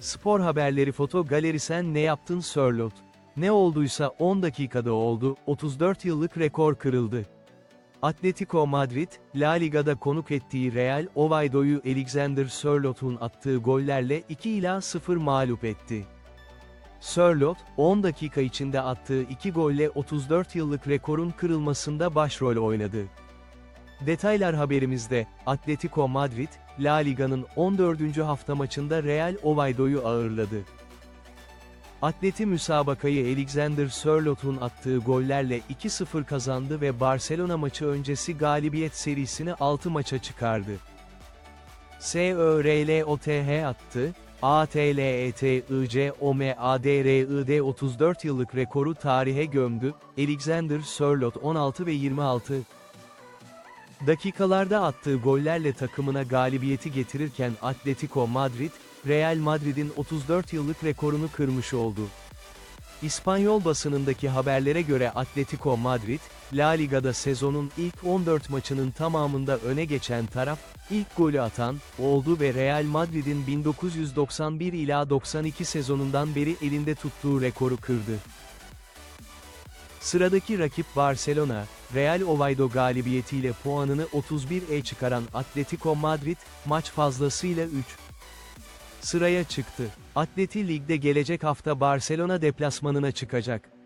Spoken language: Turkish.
Spor haberleri foto galeri sen ne yaptın Sörlot? Ne olduysa 10 dakikada oldu, 34 yıllık rekor kırıldı. Atletico Madrid, La Liga'da konuk ettiği Real Oviedo'yu Alexander Sörlot'un attığı gollerle 2 ila 0 mağlup etti. Sörlot, 10 dakika içinde attığı 2 golle 34 yıllık rekorun kırılmasında başrol oynadı. Detaylar haberimizde, Atletico Madrid, La Liga'nın 14. hafta maçında Real Oviedo'yu ağırladı. Atleti müsabakayı Alexander Sörlot'un attığı gollerle 2-0 kazandı ve Barcelona maçı öncesi galibiyet serisini 6 maça çıkardı. SÖRLOTH attı, ATLETIC 34 yıllık rekoru tarihe gömdü, Alexander Sörlot 16 ve 26 dakikalarda attığı gollerle takımına galibiyeti getirirken Atletico Madrid, Real Madrid'in 34 yıllık rekorunu kırmış oldu. İspanyol basınındaki haberlere göre Atletico Madrid, La Liga'da sezonun ilk 14 maçının tamamında öne geçen taraf, ilk golü atan, oldu ve Real Madrid'in 1991 ila 92 sezonundan beri elinde tuttuğu rekoru kırdı. Sıradaki rakip Barcelona, Real Oviedo galibiyetiyle puanını 31'e çıkaran Atletico Madrid, maç fazlasıyla 3 sıraya çıktı. Atleti Lig'de gelecek hafta Barcelona deplasmanına çıkacak.